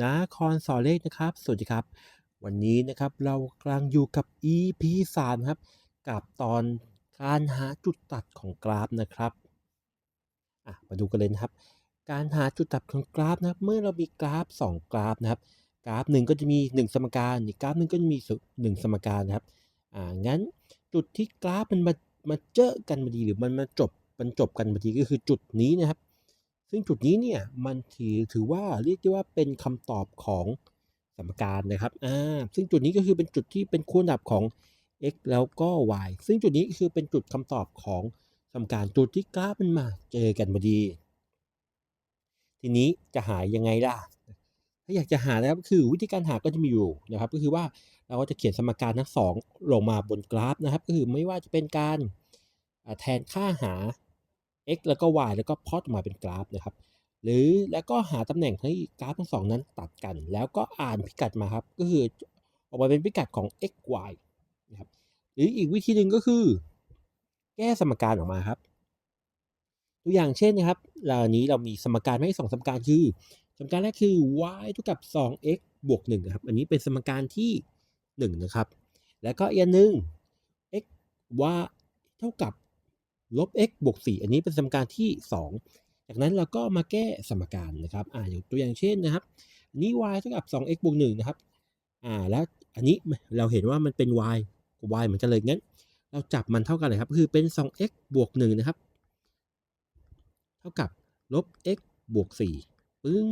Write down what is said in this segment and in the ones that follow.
นาคอนสอนเลขนะครับ สวัสดีครับ วันนี้นะครับเรากำลังอยู่กับ EP 3ครับกับตอนการหาจุดตัดของกราฟนะครับอะมาดูกันเลยนะครับ การหาจุดตัดของกราฟนะเมื่อเรามีกราฟ 2 กราฟนะครับ กราฟหนึ่งก็จะมี 1 สมการอีกกราฟหนึ่งก็จะมี 1 สมการนะครับอ่างั้นจุดที่กราฟมันมามาเจอกันพอดีหรือมันมาจบมันจบกันพอดีก็คือจุดนี้นะครับ ซึ่งจุดนี้เนี่ยมันถือถือว่าเรียกได้ว่าเป็นคำตอบของสมการนะครับอ่าซึ่งจุดนี้ก็คือเป็นจุดที่เป็นคู่ดับของ x แล้วก็ y ซึ่งจุดนี้คือเป็นจุดคำตอบของสมการจุดที่กราฟมันมาเจอกันพอดี ทีนี้จะหายังไงล่ะ ถ้าอยากจะหานะครับคือวิธีการหาก็จะมีอยู่นะครับก็คือว่าเราก็จะเขียนสมการทั้งสองลงมาบนกราฟนะครับก็คือไม่ว่าจะเป็นการแทนค่าหา x แล้วก็ y แล้วก็พอตออกมาเป็นกราฟนะครับ หรือแล้วก็หาตำแหน่งให้กราฟทั้งสองนั้นตัดกัน แล้วก็อ่านพิกัดมาครับ ก็คือออกมาเป็นพิกัดของ x y นะครับหรืออีกวิธีหนึ่งก็คือ แก้สมการออกมาครับ ตัวอย่างเช่นนะครับเรานี้เรามีสมการให้สองสมการคือ สมการแรกคือ y เท่ากับ 2x บวก1นะครับ อันนี้เป็นสมการที่ 1 นะครับ แล้วก็อีกอันหนึ่ง x y เท่ากับ ลบ x บวก4อันนี้เป็นสมการที่ 2 จากนั้นเราก็มาแก้สมการนะครับอ่าอย่างตัวอย่างเช่นนะครับนนี้ y เท่ากับ 2x บวก1นะครับอ่าแล้วอันนี้เราเห็นว่ามันเป็น y y เหมือนกันเลยงั้น เราจับมันเท่ากันเลยครับคือเป็น 2x บวก1นะครับ เท่ากับลบ x บวก4ปึ้ง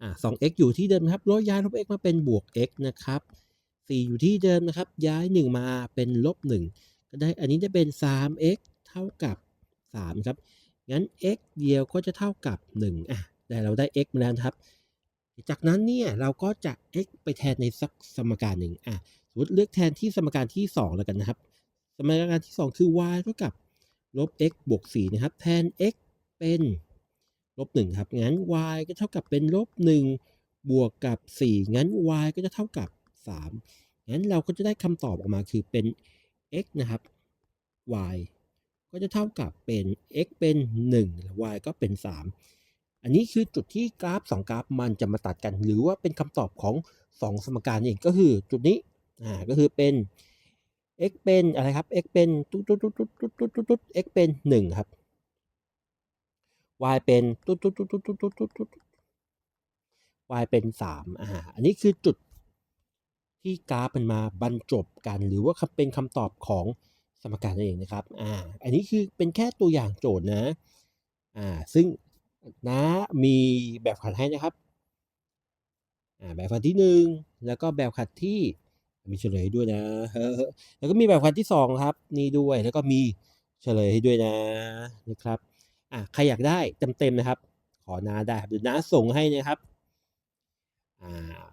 อ่า 2x อยู่ที่เดิมครับลบย้ายลบ x มาเป็นบวก x นะครับ4อยู่ที่เดิมนะครับ ย้าย 1 มาเป็นลบ1 ได้อันนี้จะเป็น 3x เท่ากับ 3 ครับ งั้น x เดียวก็จะเท่ากับ 1 อะ แต่เราได้ x มาแล้วครับ จากนั้นเนี่ยเราก็จะ x ไปแทนในสักสมการหนึ่งอะสมมติเลือกแทนที่สมการที่ 2 แล้วกันนะครับ สมการที่ 2 คือ y เท่ากับลบ x บวก 4 นะครับ แทน x เป็นลบ 1 ครับ งั้น y ก็เท่ากับเป็นลบ 1 บวกกับ 4 งั้น y ก็จะเท่ากับ 3 งั้นเราก็จะได้คำตอบออกมาคือเป็น x นะครับ y ก็จะเท่ากับเป็น x เป็น 1 y ก็เป็น 3 อันนี้คือจุดที่กราฟ 2 กราฟมันจะมาตัดกัน หรือว่าเป็นคำตอบของ 2 สมการเองก็คือจุดนี้อ่าก็คือเป็น x เป็นอะไรครับ x เป็นตุ๊ดตุ๊ดตุ๊ดตุ๊ดตุ๊ดตุ๊ดตุ๊ด x เป็น 1 ครับ y เป็นตุ๊ดตุ๊ดตุ๊ดตุ๊ดตุ๊ดตุ๊ด y เป็น3อ่าอันนี้คือจุด ที่กราฟมันมาบรรจบกัน หรือว่าเป็นคำตอบของสมการนั่นเองนะครับอ่าอันนี้คือเป็นแค่ตัวอย่างโจทย์นะอ่าซึ่งนะมีแบบขัดให้นะครับอ่าแบบขัดที่1แล้วก็แบบขัดที่มีเฉลยด้วยนะ แล้วก็มีแบบขัดที่2ครับนี่ด้วยแล้วก็มีเฉลยให้ด้วยนะนะครับอะใครอยากได้เต็มๆนะครับ ขอนาได้ครับเดี๋ยวนาส่งให้นะครับอ่า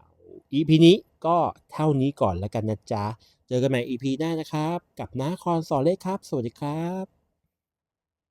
EP นี้ ก็เท่านี้ก่อนแล้วกันนะจ๊ะ เจอกันใหม่ EP หน้านะครับ กับนาคอนสอนเลขครับ สวัสดีครับ